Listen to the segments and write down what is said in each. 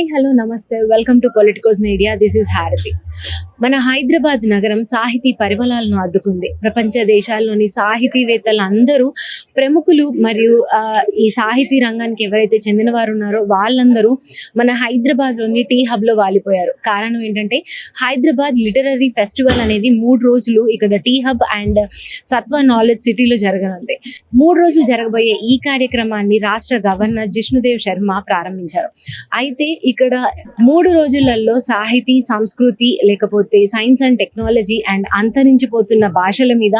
Hi hello నమస్తే. Welcome to Politicos Media this is Harathi మన హైదరాబాద్ నగరం సాహితీ పరిమళాలను అద్దుకుంది ప్రపంచ దేశాల్లోని సాహితీవేత్తలు అందరూ ప్రముఖులు మరియు ఈ సాహితీ రంగానికి ఎవరైతే చెందిన వారు ఉన్నారో వాళ్ళందరూ మన హైదరాబాద్లోని టీ హబ్లో వాలిపోయారు. కారణం ఏంటంటే హైదరాబాద్ లిటరరీ ఫెస్టివల్ అనేది మూడు రోజులు ఇక్కడ T Hub and Sattva knowledge సిటీలో జరగనుంది. మూడు రోజులు జరగబోయే ఈ కార్యక్రమాన్ని రాష్ట్ర గవర్నర్ జిష్ణుదేవ్ శర్మ ప్రారంభించారు. అయితే ఇక్కడ మూడు రోజులలో సాహితీ సంస్కృతి లేకపోతే సైన్స్ అండ్ టెక్నాలజీ అండ్ అంతరించిపోతున్న భాషల మీద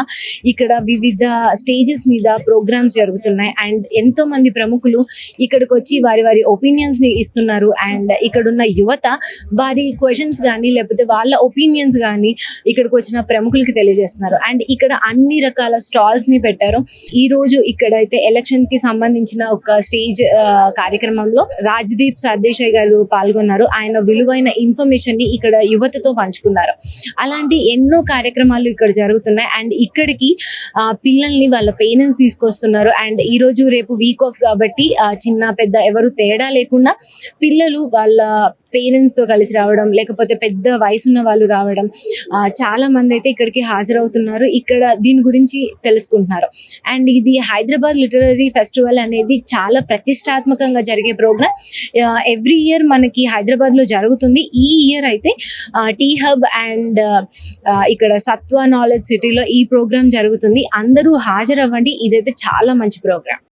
ఇక్కడ వివిధ స్టేజెస్ మీద ప్రోగ్రామ్స్ జరుగుతున్నాయి. అండ్ ఎంతో మంది ప్రముఖులు ఇక్కడికి వచ్చి వారి వారి ఒపీనియన్స్ని ఇస్తున్నారు. అండ్ ఇక్కడున్న యువత వారి క్వశ్చన్స్ కానీ లేకపోతే వాళ్ళ ఒపీనియన్స్ కానీ ఇక్కడికి వచ్చిన ప్రముఖులకి తెలియజేస్తున్నారు. అండ్ ఇక్కడ అన్ని రకాల స్టాల్స్ని పెట్టారు. ఈ రోజు ఇక్కడైతే ఎలక్షన్కి సంబంధించిన ఒక స్టేజ్ కార్యక్రమంలో రాజ్దీప్ సర్దేశాయ్ గారు పాల్గొన్నారు. ఆయన విలువైన ఇన్ఫర్మేషన్ని ఇక్కడ యువతతో పంచుకున్నారు. అలాంటి ఎన్నో కార్యక్రమాలు ఇక్కడ జరుగుతున్నాయి. అండ్ ఇక్కడికి ఆ, పిల్లల్ని వాళ్ళ పేరెంట్స్ తీసుకొస్తున్నారు. అండ్ ఈ రోజు రేపు వీక్ ఆఫ్ కాబట్టి చిన్న పెద్ద ఎవరు తేడా లేకుండా పిల్లలు వాళ్ళ పేరెంట్స్తో కలిసి రావడం లేకపోతే పెద్ద వయసున్న వాళ్ళు రావడం చాలా మంది అయితే ఇక్కడికి హాజరవుతున్నారు. ఇక్కడ దీని గురించి తెలుసుకుంటున్నారు. అండ్ ఇది హైదరాబాద్ లిటరరీ ఫెస్టివల్ అనేది చాలా ప్రతిష్టాత్మకంగా జరిగే ప్రోగ్రామ్ ఎవ్రీ ఇయర్ మనకి హైదరాబాద్లో జరుగుతుంది ఈ ఇయర్ అయితే టీ హబ్ అండ్ ఇక్కడ సత్వ నాలెడ్జ్ సిటీలో ఈ ప్రోగ్రామ్ జరుగుతుంది అందరూ హాజరవ్వండి ఇదైతే చాలా మంచి programme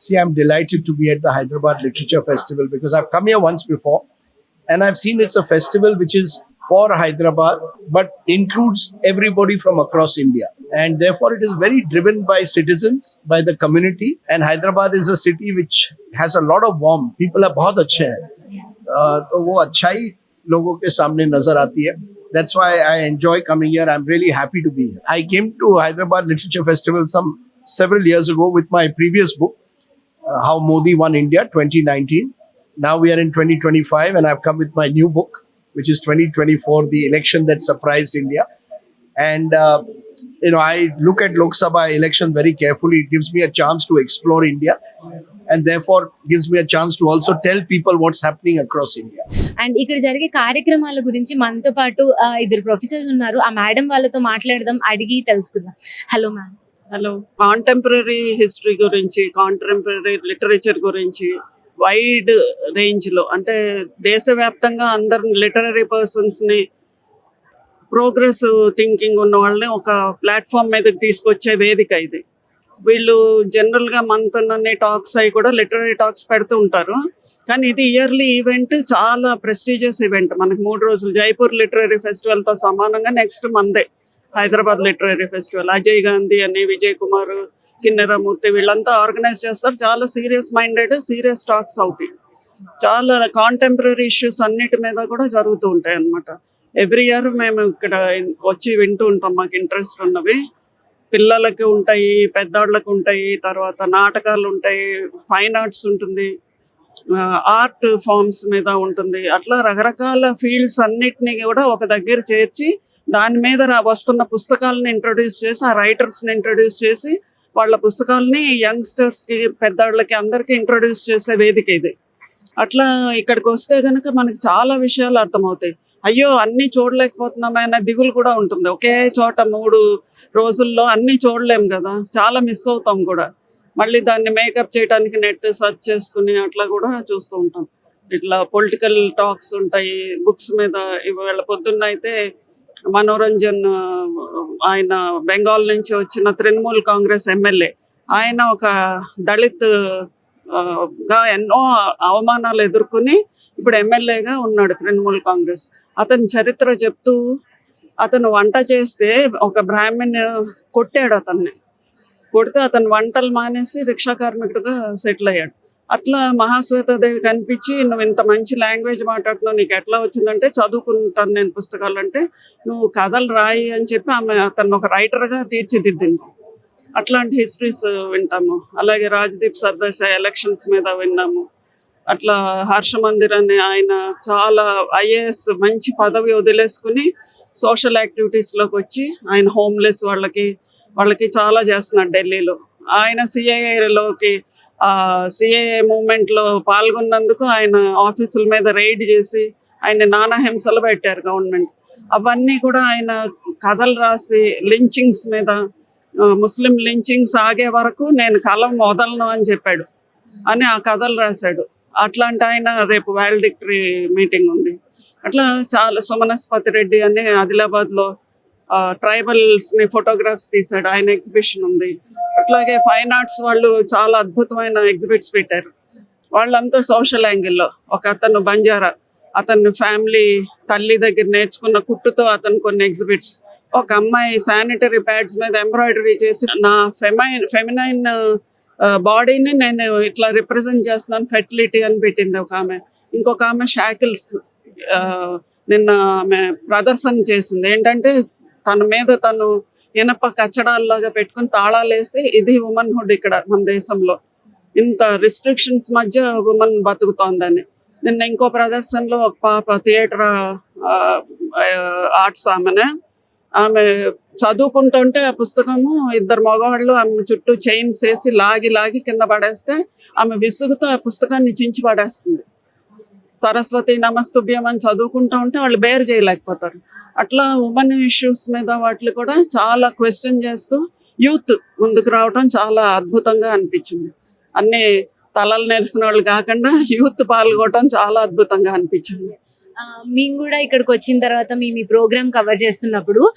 See, I'm delighted to be at the Hyderabad Literature Festival because I've come here once before and I've seen it's a festival which is for Hyderabad but includes everybody from across India. And therefore, it is very driven by citizens, by the community. And Hyderabad is a city which has a lot of warmth. People are बहुत अच्छे हैं Uh, तो वो अच्छाई लोगों के सामने नजर आती है That's why I enjoy coming here. I'm really happy to be here. I came to Hyderabad Literature Festival some several years ago with my previous book, uh, How Modi Won India 2019. Now we are in 2025 and I've come with my new book, which is 2024, The Election That Surprised India. And, uh, you know, I look at Lok Sabha election very carefully. It gives me a chance to explore India and therefore gives me a chance to also tell people what's happening across India. And ఇక్కడ జరిగే కార్యక్రమాల గురించి మనతో పాటు ఆ, ఇద్దరు professors ఉన్నారు ఆ మేడం వాళ్ళతో మాట్లాడదాం అడిగి తెలుసుకుందాం hello ma'am hello contemporary history గురించి కాంటెంపరీ లిటరేచర్ గురించి వైడ్ రేంజ్లో అంటే దేశవ్యాప్తంగా అందరు లిటరరీ పర్సన్స్ని ప్రోగ్రెస్ థింకింగ్ ఉన్న వాళ్ళని ఒక ప్లాట్ఫామ్ మీదకి తీసుకొచ్చే వేదిక ఇది. వీళ్ళు జనరల్గా టాక్స్ అవి కూడా లిటరరీ టాక్స్ పెడుతూ ఉంటారు. కానీ ఇది ఇయర్లీ ఈవెంట్ చాలా ప్రెస్టీజియస్ ఈవెంట్ మనకి మూడు రోజులు జైపూర్ లిటరరీ ఫెస్టివల్తో సమానంగా నెక్స్ట్ మందే హైదరాబాద్ లిటరరీ ఫెస్టివల్ అజయ్ గాంధీ అని విజయ్ కుమార్ కిన్నెరమూర్తి వీళ్ళంతా ఆర్గనైజ్ చేస్తారు. చాలా సీరియస్ మైండెడ్ సీరియస్ టాక్స్ అవుతాయి. చాలా కాంటెంపరీ ఇష్యూస్ అన్నిటి మీద కూడా జరుగుతూ ఉంటాయి అన్నమాట. ఎవ్రీ ఇయర్ మేము ఇక్కడ వచ్చి వింటూ ఉంటాం. మాకు ఇంట్రెస్ట్ ఉన్నవి. పిల్లలకి ఉంటాయి పెద్దవాళ్ళకి ఉంటాయి తర్వాత నాటకాలు ఉంటాయి ఫైన్ ఆర్ట్స్ ఉంటుంది ఆర్ట్ ఫామ్స్ మీద ఉంటుంది. అట్లా రకరకాల ఫీల్డ్స్ అన్నిటినీ కూడా ఒక దగ్గర చేర్చి దాని మీద వస్తున్న పుస్తకాలను ఇంట్రొడ్యూస్ చేసి ఆ రైటర్స్ని ఇంట్రొడ్యూస్ చేసి వాళ్ళ పుస్తకాలని యంగ్స్టర్స్కి పెద్దవాళ్ళకి అందరికీ ఇంట్రొడ్యూస్ చేసే వేదిక ఇది. అట్లా ఇక్కడికి వస్తే కనుక మనకి చాలా విషయాలు అర్థమవుతాయి. అయ్యో అన్ని చూడలేకపోతున్నామే అనే దిగులు కూడా ఉంటుంది. ఒకే చోట మూడు రోజుల్లో అన్ని చూడలేం కదా. చాలా మిస్ అవుతాం కూడా. మళ్ళీ దాన్ని మేకప్ చేయడానికి నెట్ సెర్చ్ చేసుకుని అట్లా కూడా చూస్తూ ఉంటాం. ఇట్లా పొలిటికల్ టాక్స్ ఉంటాయి బుక్స్ మీద ఇవాళ పొద్దున్న అయితే మనోరంజన్ ఆయన బెంగాల్ నుంచి వచ్చిన తృణమూల్ కాంగ్రెస్ ఎమ్మెల్యే. ఆయన ఒక దళిత్గా ఎన్నో అవమానాలు ఎదుర్కొని ఇప్పుడు ఎమ్మెల్యేగా ఉన్నాడు తృణమూల్ కాంగ్రెస్. అతని చరిత్ర చెప్తూ అతను వంట చేస్తే ఒక బ్రాహ్మణ్ కొట్టాడు అతన్ని. కొడితే అతను వంటలు మానేసి రిక్షా కార్మికుడిగా సెటిల్ అయ్యాడు. అట్లా మహాశ్వేతాదేవి కనిపించి నువ్వు ఇంత మంచి లాంగ్వేజ్ మాట్లాడుతున్నావు నీకు ఎట్లా వచ్చిందంటే చదువుకుంటాను నేను పుస్తకాలు అంటే నువ్వు కథలు రాయి అని చెప్పి ఆమె అతను ఒక రైటర్గా తీర్చిదిద్దింది. అట్లాంటి హిస్టరీస్ వింటాము. అలాగే రాజదీప్ సర్దేశాయ్ ఎలక్షన్స్ మీద విన్నాము. అట్లా హర్ష మందిర్ అని ఆయన చాలా ఐఏఎస్ మంచి పదవి వదిలేసుకుని సోషల్ యాక్టివిటీస్లోకి వచ్చి ఆయన హోమ్లెస్ వాళ్ళకి వాళ్ళకి చాలా చేస్తున్నాడు ఢిల్లీలో. ఆయన సిఐఏలోకి సిఏ మూమెంట్లో పాల్గొన్నందుకు ఆయన ఆఫీసుల మీద రైడ్ చేసి ఆయన నానా హింసలు పెట్టారు గవర్నమెంట్. అవన్నీ కూడా ఆయన కథలు రాసి లించింగ్స్ మీద ముస్లిం లించింగ్స్ ఆగే వరకు నేను కలం వదలను అని చెప్పాడు అని ఆ కథలు రాశాడు. అట్లాంటి ఆయన రేపు వ్యాలిడిక్టరీ మీటింగ్ ఉంది. అట్లా చాలా సుమనస్పతి రెడ్డి అని ఆదిలాబాద్లో ట్రైబల్స్ని ఫోటోగ్రాఫ్స్ తీశాడు. ఆయన ఎగ్జిబిషన్ ఉంది. అట్లాగే ఫైన్ ఆర్ట్స్ వాళ్ళు చాలా అద్భుతమైన ఎగ్జిబిట్స్ పెట్టారు. వాళ్ళంతా సోషల్ యాంగిల్లో ఒక అతను బంజారా అతను ఫ్యామిలీ తల్లి దగ్గర నేర్చుకున్న కుట్టుతో అతను కొన్ని ఎగ్జిబిట్స్ ఒక అమ్మాయి శానిటరీ ప్యాడ్స్ మీద ఎంబ్రాయిడరీ చేసి నా ఫెమైన్ ఫెమినైన్ బాడీని నేను ఇట్లా రిప్రజెంట్ చేస్తున్నాను ఫెర్టిలిటీ అని పెట్టింది ఒక ఆమె. ఇంకొక ఆమె షాకిల్స్ నిన్న ఆమె ప్రదర్శన చేసింది. ఏంటంటే తన మీద తను ఇనప కచ్చడాల్లాగా పెట్టుకుని తాళాలు వేసి ఇది ఉమెన్ హుడ్ ఇక్కడ మన దేశంలో. ఇంత రిస్ట్రిక్షన్స్ మధ్య ఉమెన్ బతుకుతోందని. నిన్న ఇంకో ప్రదర్శనలో ఒక పాప థియేటర్ ఆర్ట్స్ ఆమెనే ఆమె చదువుకుంటుంటే ఆ పుస్తకము ఇద్దరు మగవాళ్ళు ఆమె చుట్టూ చైన్స్ వేసి లాగి లాగి కింద పడేస్తే ఆమె విసుగుతో ఆ పుస్తకాన్ని చించి పడేస్తుంది. సరస్వతి నమస్తుభ్యం అని చదువుకుంటూ ఉంటే వాళ్ళు బేరు చేయలేకపోతారు. అట్లా ఉమెన్ ఇష్యూస్ మీద వాటిని కూడా చాలా క్వశ్చన్ చేస్తూ యూత్ ముందుకు రావడం చాలా అద్భుతంగా అనిపించింది. అన్ని తలలు నెరిసిన వాళ్ళు కాకుండా యూత్ పాల్గొనడం చాలా అద్భుతంగా అనిపించింది. ఆ, మేము కూడా ఇక్కడికి వచ్చిన తర్వాత మేము ఈ ప్రోగ్రామ్ కవర్ చేస్తున్నప్పుడు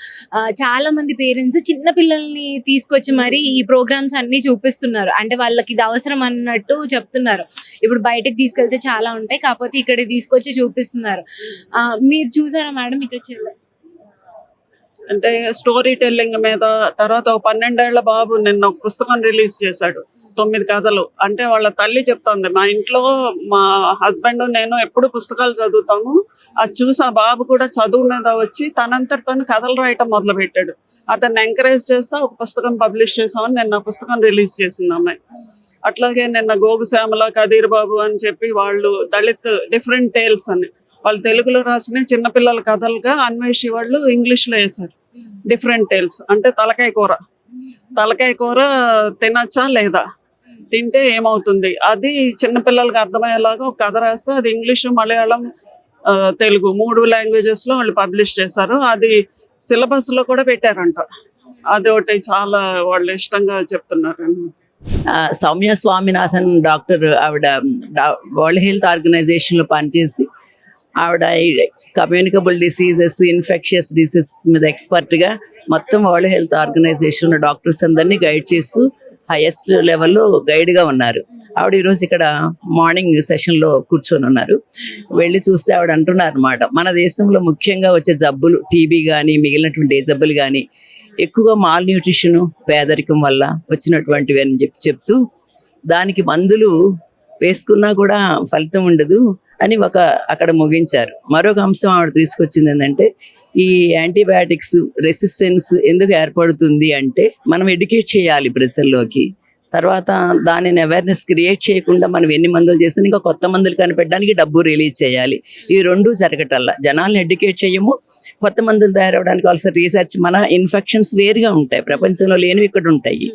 చాలా మంది పేరెంట్స్ చిన్న పిల్లల్ని తీసుకొచ్చి మరి ఈ ప్రోగ్రామ్స్ అన్ని చూపిస్తున్నారు. అంటే వాళ్ళకి ఇది అవసరం అన్నట్టు చెప్తున్నారు. ఇప్పుడు బయటకు తీసుకెళ్తే చాలా ఉంటాయి కాకపోతే ఇక్కడ తీసుకొచ్చి చూపిస్తున్నారు. ఆ, మీరు చూసారా మేడం ఇక్కడ చెల్ల? అంటే స్టోరీ టెల్లింగ్ మీద తర్వాత ఒక పన్నెండేళ్ళ బాబు నిన్న ఒక పుస్తకం రిలీజ్ చేశాడు తొమ్మిది కథలు. అంటే వాళ్ళ తల్లి చెప్తోంది మా ఇంట్లో మా హస్బెండ్ నేను ఎప్పుడు పుస్తకాలు చదువుతాము అది చూసి ఆ బాబు కూడా చదువు మీద వచ్చి తనంతట తను కథలు రాయటం మొదలు పెట్టాడు అతన్ని ఎంకరేజ్ చేస్తా ఒక పుస్తకం పబ్లిష్ చేసామని నిన్న పుస్తకం రిలీజ్ చేసింది అమ్మాయి. అట్లాగే నిన్న గోగు శ్యామల కదీర్ బాబు అని చెప్పి వాళ్ళు దళిత్ డిఫరెంట్ టేల్స్ అని. వాళ్ళు తెలుగులో రాసిన చిన్నపిల్లల కథలుగా అన్వేషి వాళ్ళు ఇంగ్లీష్లో వేశారు. డిఫరెంట్ టైల్స్ అంటే తలకాయ కూర. తలకాయ కూర తినచ్చా లేదా? తింటే ఏమవుతుంది? అది చిన్నపిల్లలకి అర్థమయ్యేలాగా ఒక కథ రాస్తే అది ఇంగ్లీష్ మలయాళం తెలుగు మూడు లాంగ్వేజెస్లో వాళ్ళు పబ్లిష్ చేశారు. అది సిలబస్లో కూడా పెట్టారంట. అది ఒకటి చాలా వాళ్ళు ఇష్టంగా చెప్తున్నారు. సౌమ్య స్వామినాథన్ డాక్టర్ ఆవిడ వరల్డ్ హెల్త్ ఆర్గనైజేషన్లో పనిచేసి ఆవిడ కమ్యూనికబుల్ డిసీజెస్ ఇన్ఫెక్షియస్ డిసీజెస్ మీద ఎక్స్పర్ట్గా మొత్తం వరల్డ్ హెల్త్ ఆర్గనైజేషన్ డాక్టర్స్ అందరినీ గైడ్ చేస్తూ హైయెస్ట్ లెవెల్లో గైడ్గా ఉన్నారు. ఆవిడ ఈరోజు ఇక్కడ మార్నింగ్ సెషన్లో కూర్చొని ఉన్నారు. వెళ్ళి చూస్తే ఆవిడ అంటున్నారు అనమాట మన దేశంలో ముఖ్యంగా వచ్చే జబ్బులు టీబీ కానీ మిగిలినటువంటి ఏ జబ్బులు కానీ ఎక్కువగా మాల్ న్యూట్రిషన్ పేదరికం వల్ల వచ్చినటువంటివి అని చెప్పి చెప్తూ దానికి మందులు వేసుకున్నా కూడా ఫలితం ఉండదు. అని ఒక అక్కడ ముగించారు. మరొక అంశం ఆవిడ తీసుకొచ్చింది ఏంటంటే ఈ యాంటీబయాటిక్స్ రెసిస్టెన్స్ ఎందుకు ఏర్పడుతుంది అంటే మనం ఎడ్యుకేట్ చేయాలి ప్రజల్లోకి. తర్వాత దానిని అవేర్నెస్ క్రియేట్ చేయకుండా మనం ఎన్ని మందులు చేసినా ఇంకా కొత్త మందులు కనిపెట్టడానికి డబ్బు రిలీజ్ చేయాలి. ఈ రెండు జరగటల్లా. జనాల్ని ఎడ్యుకేట్ చేయము. కొత్త మందులు తయారవడానికి కావాల్సిన రీసెర్చ్ మన ఇన్ఫెక్షన్స్ వేరుగా ఉంటాయి. ప్రపంచంలో లేనివి ఇక్కడ ఉంటాయి.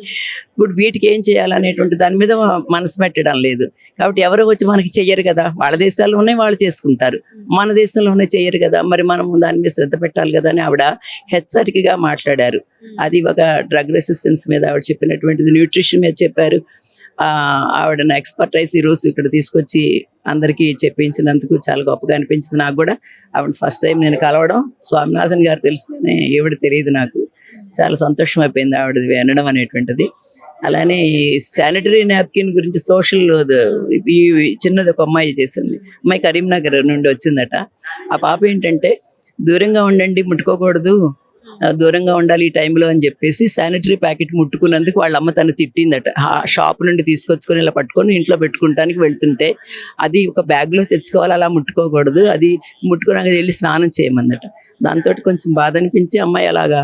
ఇప్పుడు వీటికి ఏం చేయాలనేటువంటి దాని మీద మనసు పెట్టడం లేదు. కాబట్టి ఎవరో వచ్చి మనకి చెయ్యరు కదా. వాళ్ళ దేశాల్లోనే వాళ్ళు చేసుకుంటారు. మన దేశంలోనే చెయ్యరు కదా. మరి మనం దాని మీద శ్రద్ధ పెట్టాలి కదా అని ఆవిడ హెచ్చరికగా మాట్లాడారు. అది ఒక డ్రగ్ రెసిస్టెన్స్ మీద ఆవిడ చెప్పినటువంటిది. న్యూట్రిషన్ మీద చెప్పారు. ఆవిడ నా ఎక్స్పర్టైజ్ ఈరోజు ఇక్కడ తీసుకొచ్చి అందరికీ చెప్పించినందుకు చాలా గొప్పగా అనిపించింది నాకు కూడా. ఆవిడ ఫస్ట్ టైం నేను కలవడం స్వామినాథన్ గారు తెలుసు కానీ ఈవిడ తెలియదు నాకు. చాలా సంతోషం అయిపోయింది ఆవిడ వినడం అనేటువంటిది. అలానే శానిటరీ నాప్కిన్ గురించి సోషల్ ఈ చిన్నది ఒక అమ్మాయి చేసింది. అమ్మాయి కరీంనగర్ నుండి వచ్చిందట. ఆ పాప ఏంటంటే దూరంగా ఉండండి ముట్టుకోకూడదు. దూరంగా ఉండాలి ఈ టైంలో అని చెప్పేసి శానిటరీ ప్యాకెట్ ముట్టుకున్నందుకు వాళ్ళ అమ్మ తను తిట్టిందట. ఆ షాప్ నుండి తీసుకొచ్చుకొని ఇలా పట్టుకొని ఇంట్లో పెట్టుకుంటానికి వెళ్తుంటే అది ఒక బ్యాగ్లో తెచ్చుకోవాలి అలా ముట్టుకోకూడదు. అది ముట్టుకున్నాక వెళ్ళి స్నానం చేయమన్నట. దాంతో కొంచెం బాధ అనిపించి అమ్మాయి అలాగా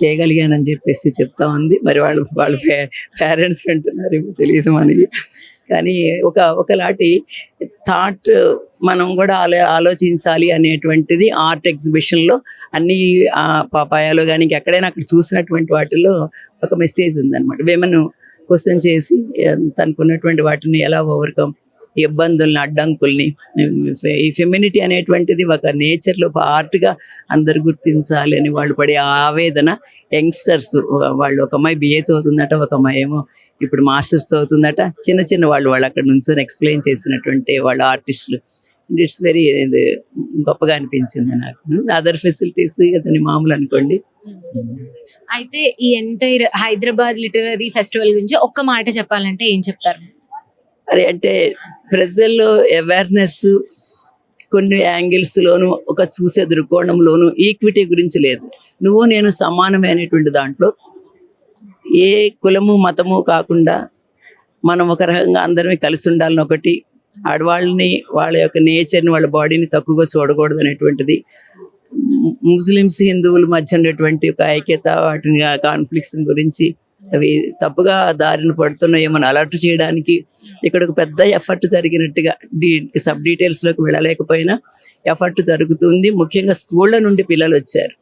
చేయగలిగానని చెప్పేసి చెప్తా ఉంది. మరి వాళ్ళు వాళ్ళ పేరెంట్స్ వింటున్నారు ఏమో తెలియదు మనకి. కానీ ఒక ఒకలాంటి థాట్ మనం కూడా ఆలో ఆలోచించాలి అనేటువంటిది ఆర్ట్ ఎగ్జిబిషన్లో అన్ని ఆ, పాపాయాలు కానీ ఎక్కడైనా అక్కడ చూసినటువంటి వాటిలో ఒక మెసేజ్ ఉందన్నమాట. విమెన్ క్వశ్చన్ చేసి తనకున్నటువంటి వాటిని ఎలా ఓవర్కమ్ ఇబ్బందుల్ని అడ్డంకుల్ని. ఈ ఫెమినిటీ అనేటువంటిది ఒక నేచర్లో ఒక ఆర్ట్గా అందరు గుర్తించాలి అని వాళ్ళు పడే ఆవేదన. యంగ్స్టర్స్ వాళ్ళు ఒక అమ్మాయి బిఏ చదువుతుందట ఒక అమ్మాయి ఏమో ఇప్పుడు మాస్టర్స్ చదువుతుందట. చిన్న చిన్న వాళ్ళు వాళ్ళు అక్కడ నుంచొని ఎక్స్ప్లెయిన్ చేసినటువంటి వాళ్ళ ఆర్టిస్టులు ఇట్స్ వెరీ గొప్పగా అనిపించింది నాకు. అదర్ ఫెసిలిటీస్ అతని మామూలు అనుకోండి. అయితే ఈ ఎంటైర్ హైదరాబాద్ లిటరరీ ఫెస్టివల్ గురించి ఒక్క మాట చెప్పాలంటే ఏం చెప్తారు? మరి అంటే ప్రజల్లో అవేర్నెస్ కొన్ని యాంగిల్స్ లోను ఒక చూసే దృక్కోణంలోను ఈక్విటీ గురించి లేదు. నువ్వు నేను సమానమైనటువంటి దాంట్లో ఏ కులము మతము కాకుండా మనం ఒక రకంగా అందరం కలిసి ఉండాలని ఒకటి ఆడవాళ్ళని వాళ్ళ యొక్క నేచర్ని వాళ్ళ బాడీని తక్కువగా చూడకూడదు అనేటువంటిది ముస్లిమ్స్ హిందువుల మధ్య ఉన్నటువంటి ఒక ఐక్యత వాటిని కాన్ఫ్లిక్ట్స్ గురించి అవి తప్పుగా దారిన పడుతున్నాయేమని అలర్ట్ చేయడానికి ఇక్కడ ఒక పెద్ద ఎఫర్ట్ జరిగినట్టుగా డీ సబ్ డీటెయిల్స్లోకి వెళ్ళలేకపోయినా ఎఫర్ట్ జరుగుతుంది. ముఖ్యంగా స్కూళ్ళ నుండి పిల్లలు వచ్చారు.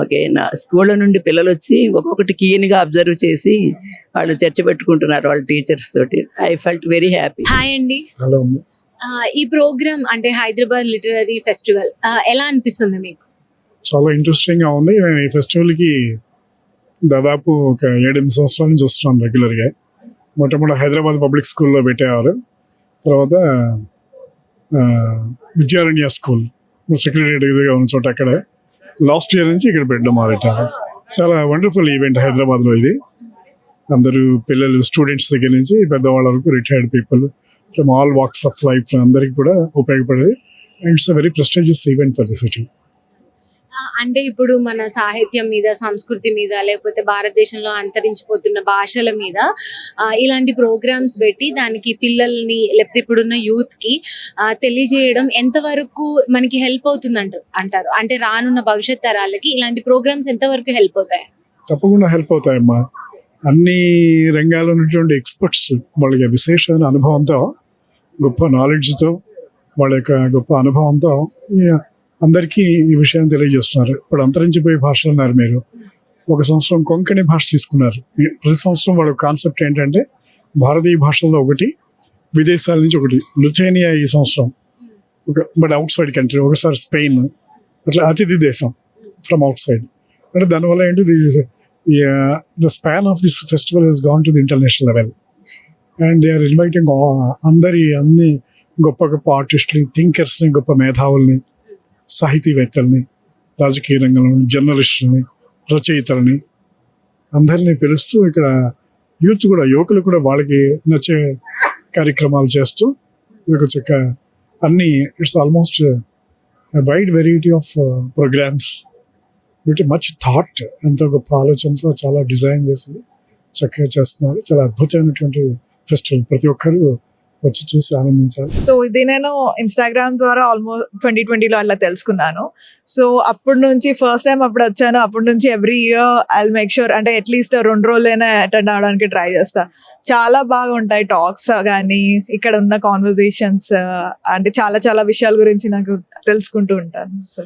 ఓకే నా స్కూళ్ళ నుండి పిల్లలు వచ్చి ఒక్కొక్కటి కీన్గా అబ్జర్వ్ చేసి వాళ్ళు చర్చ పెట్టుకుంటున్నారు వాళ్ళ టీచర్స్ తోటి. I felt very happy hi అండి. ఆ, ఈ ప్రోగ్రామ్ అంటే హైదరాబాద్ లిటరరీ ఫెస్టివల్ ఎలా అనిపిస్తుంది మీకు? చాలా ఇంట్రెస్టింగ్గా ఉంది. నేను ఈ ఫెస్టివల్కి దాదాపు ఒక ఏడెనిమిది సంవత్సరాల నుంచి వస్తున్నాను రెగ్యులర్గా మొట్టమొదటి హైదరాబాద్ పబ్లిక్ స్కూల్లో పెట్టేవారు. తర్వాత విద్యారణ్య స్కూల్. సెక్రటరీ ఎదురుగా ఉన్న చోట అక్కడ. లాస్ట్ ఇయర్ నుంచి ఇక్కడ పెట్టడం మొదలెట్టారు. చాలా వండర్ఫుల్ ఈవెంట్ హైదరాబాద్లో ఇది. అందరూ పిల్లలు స్టూడెంట్స్ దగ్గర నుంచి పెద్దవాళ్ళ వరకు retired people from all walks of life అందరికీ కూడా ఉపయోగపడేది. And it's a very prestigious event for the city అంటే ఇప్పుడు మన సాహిత్యం మీద సంస్కృతి మీద లేకపోతే భారతదేశంలో అంతరించిపోతున్న భాషల మీద ఇలాంటి ప్రోగ్రామ్స్ పెట్టి దానికి పిల్లల్ని లేకపోతే ఇప్పుడున్న యూత్కి తెలియజేయడం ఎంతవరకు మనకి హెల్ప్ అవుతుంది అంటారు. అంటారు అంటే రానున్న భవిష్యత్ తరాలకి ఇలాంటి ప్రోగ్రామ్స్ ఎంతవరకు హెల్ప్ అవుతాయి? తప్పకుండా హెల్ప్ అవుతాయమ్మా. అన్ని రంగాల్లో ఉన్నటువంటి ఎక్స్పర్ట్స్ వాళ్ళకి విశేషమైన అనుభవంతో గొప్ప నాలెడ్జ్తో వాళ్ళ యొక్క గొప్ప అనుభవంతో అందరికీ ఈ విషయాన్ని తెలియజేస్తున్నారు. ఇప్పుడు అంతరించిపోయే భాషలు అన్నారు మీరు. ఒక సంవత్సరం కొంకణి భాష తీసుకున్నారు. ప్రతి సంవత్సరం వాళ్ళ కాన్సెప్ట్ ఏంటంటే భారతీయ భాషల్లో ఒకటి విదేశాల నుంచి ఒకటి. లుచేనియా ఈ సంవత్సరం. ఒక బట్ అవుట్ సైడ్ కంట్రీ. ఒకసారి స్పెయిన్. అట్లా అతిథి దేశం ఫ్రమ్ అవుట్ సైడ్. అంటే దానివల్ల ఏంటి? The span of this festival has gone to the international level. And they are inviting అందరి అన్ని గొప్ప గొప్ప ఆర్టిస్టులు థింకర్స్ని గొప్ప మేధావుల్ని సాహితీవేత్తల్ని రాజకీయ రంగంలో జర్నలిస్టులని రచయితలని అందరినీ పిలుస్తూ ఇక్కడ యూత్ కూడా యువకులు కూడా వాళ్ళకి నచ్చే కార్యక్రమాలు చేస్తూ ఇది uh, ఒక చక్క అన్ని it's almost wide variety of programmes but much thought ఎంత గొప్ప ఆలోచనతో చాలా డిజైన్ చేసి చక్కగా చేస్తున్నారు. చాలా అద్భుతమైనటువంటి ఫెస్టివల్. ప్రతి ఒక్కరూ వచ్చి చూసి ఆనందించాలి సో ఇది నేను ఇన్స్టాగ్రామ్ ద్వారా ఆల్మోస్ట్ ట్వంటీ ట్వంటీలో అలా తెలుసుకున్నాను. సో అప్పటి నుంచి ఫస్ట్ టైం అప్పుడు వచ్చాను. అప్పటి నుంచి every year I make sure అంటే అట్లీస్ట్ రెండు రోజులైనా అటెండ్ అవడానికి ట్రై చేస్తా. చాలా బాగా ఉంటాయి టాక్స్ కానీ ఇక్కడ ఉన్న కాన్వర్జేషన్స్ అంటే చాలా చాలా విషయాల గురించి నాకు తెలుసుకుంటూ ఉంటాను. సో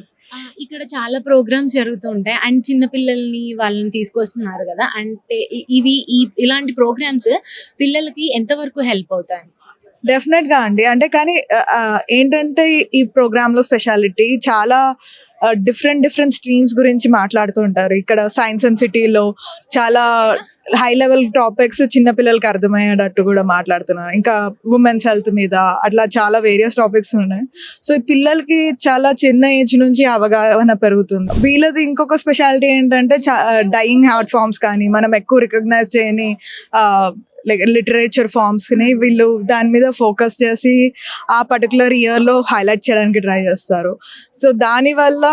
ఇక్కడ చాలా ప్రోగ్రామ్స్ జరుగుతూ ఉంటాయి అండ్ చిన్న పిల్లల్ని వాళ్ళని తీసుకొస్తున్నారు కదా. అంటే ఇవి ఈ ఇలాంటి ప్రోగ్రామ్స్ పిల్లలకి ఎంతవరకు హెల్ప్ అవుతాయి? డెఫినెట్గా అండి. అంటే కానీ ఏంటంటే ఈ ప్రోగ్రామ్లో స్పెషాలిటీ చాలా డిఫరెంట్ డిఫరెంట్ స్ట్రీమ్స్ గురించి మాట్లాడుతూ ఉంటారు ఇక్కడ సైన్స్ అండ్ సిటీలో చాలా హై లెవెల్ టాపిక్స్ చిన్న పిల్లలకి అర్థమయ్యేటట్టు కూడా మాట్లాడుతున్నారు. ఇంకా ఉమెన్స్ హెల్త్ మీద అట్లా చాలా వేరియస్ టాపిక్స్ ఉన్నాయి. సో ఈ పిల్లలకి చాలా చిన్న ఏజ్ నుంచి అవగాహన పెరుగుతుంది. వీళ్ళది ఇంకొక స్పెషాలిటీ ఏంటంటే డైయింగ్ హార్ట్ ఫామ్స్ కానీ మనం ఎక్కువ రికగ్నైజ్ చేయని లైక్ లిటరేచర్ ఫామ్స్ని వీళ్ళు దాని మీద ఫోకస్ చేసి ఆ పర్టికులర్ ఇయర్లో హైలైట్ చేయడానికి ట్రై చేస్తారు. సో దానివల్ల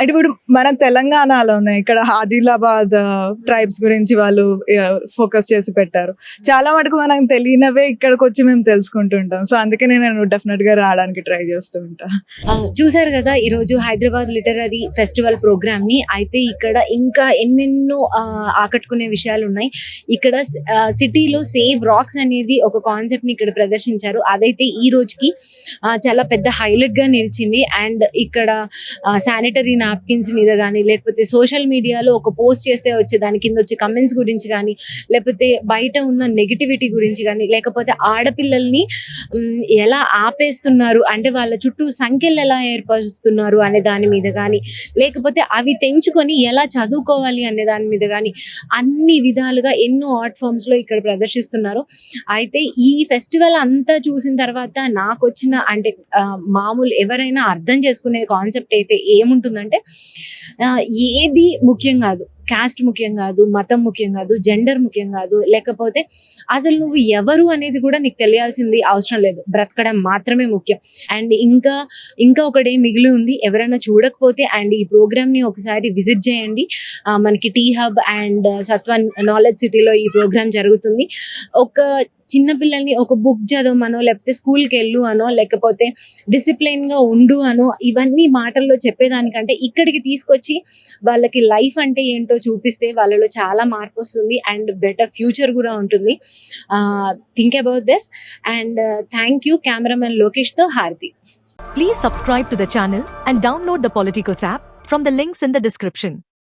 అంటే ఇప్పుడు మన తెలంగాణలోనే ఇక్కడ ఆదిలాబాద్ uh, ట్రైబ్స్ గురించి వాళ్ళు uh, ఫోకస్ చేసి పెట్టారు. చాలా మటుకు మనకు తెలియనవే ఇక్కడికి వచ్చి మేము తెలుసుకుంటుంటాం. సో అందుకే నేను డెఫినెట్గా రావడానికి ట్రై చేస్తూ ఉంటా. చూసారు చూశారు కదా ఈరోజు హైదరాబాద్ లిటరరీ ఫెస్టివల్ ప్రోగ్రామ్ని. అయితే ఇక్కడ ఇంకా ఎన్నెన్నో ఆకట్టుకునే విషయాలు ఉన్నాయి. ఇక్కడ సిటీలో సేవ్ రాక్స్ అనేది ఒక కాన్సెప్ట్ని ఇక్కడ ప్రదర్శించారు. అదైతే ఈ రోజుకి చాలా పెద్ద హైలైట్గా నిలిచింది. అండ్ ఇక్కడ శానిటరీ నాప్కిన్స్ మీద కానీ లేకపోతే సోషల్ మీడియాలో ఒక పోస్ట్ చేస్తే వచ్చే దాని కింద వచ్చే కమెంట్స్ గురించి కానీ లేకపోతే బయట ఉన్న నెగిటివిటీ గురించి కానీ లేకపోతే ఆడపిల్లల్ని ఎలా ఆపేస్తున్నారు? అంటే వాళ్ళ చుట్టూ సంఖ్యలు ఎలా ఏర్పరుస్తున్నారు అనే దాని మీద కానీ లేకపోతే అవి తెంచుకొని ఎలా చదువుకోవాలి అనే దాని మీద కానీ అన్ని విధాలుగా ఎన్నో ఆర్ట్ ఫామ్స్లో ఇక్కడ ప్రదర్శిస్తున్నారు అయితే ఈ ఫెస్టివల్ అంతా చూసిన తర్వాత నాకు వచ్చిన అంటే మామూలు ఎవరైనా అర్థం చేసుకునే కాన్సెప్ట్ అయితే ఏముంటుందంటే ఏది ముఖ్యం కాదు. కాస్ట్ ముఖ్యం కాదు మతం ముఖ్యం కాదు జెండర్ ముఖ్యం కాదు లేకపోతే అసలు నువ్వు ఎవరు అనేది కూడా నీకు తెలియాల్సింది అవసరం లేదు. బ్రతకడం మాత్రమే ముఖ్యం. అండ్ ఇంకా ఇంకా ఒకటి మిగిలి ఉంది. ఎవరైనా చూడకపోతే అండ్ ఈ ప్రోగ్రామ్ని ఒకసారి విజిట్ చేయండి. మనకి T Hub and Sattva knowledge సిటీలో ఈ ప్రోగ్రామ్ జరుగుతుంది. ఒక చిన్న పిల్లల్ని ఒక బుక్ చదవమనో లేకపోతే స్కూల్కి వెళ్ళు అనో లేకపోతే డిసిప్లైన్గా ఉండు అనో ఇవన్నీ మాటల్లో చెప్పేదానికంటే ఇక్కడికి తీసుకొచ్చి వాళ్ళకి లైఫ్ అంటే ఏంటో చూపిస్తే వాళ్ళలో చాలా మార్పు వస్తుంది అండ్ బెటర్ ఫ్యూచర్ కూడా ఉంటుంది think about this and thank you cameraman లోకేష్తో Harathi Please subscribe to the channel and download the Politicos app from the links in the description.